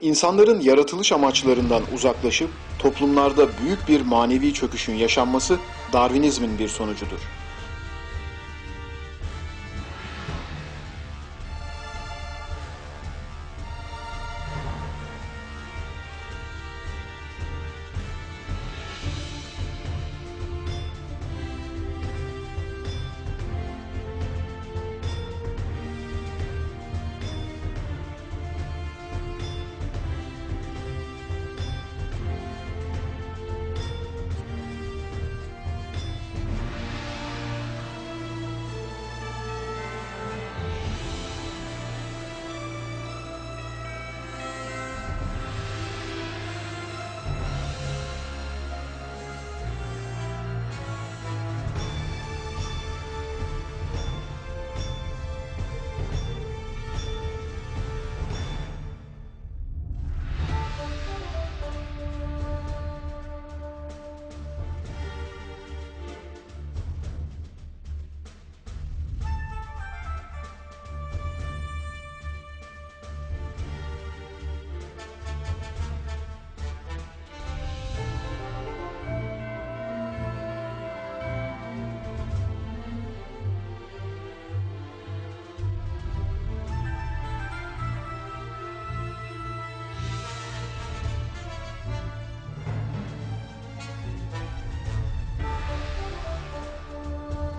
insanların yaratılış amaçlarından uzaklaşıp toplumlarda büyük bir manevi çöküşün yaşanması Darwinizmin bir sonucudur.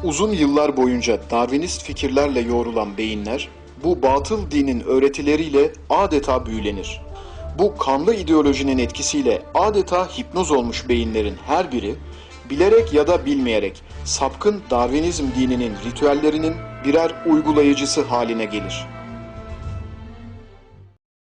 Uzun yıllar boyunca Darwinist fikirlerle yoğrulan beyinler, bu batıl dinin öğretileriyle adeta büyülenir. Bu kanlı ideolojinin etkisiyle adeta hipnoz olmuş beyinlerin her biri, bilerek ya da bilmeyerek sapkın Darwinizm dininin ritüellerinin birer uygulayıcısı haline gelir.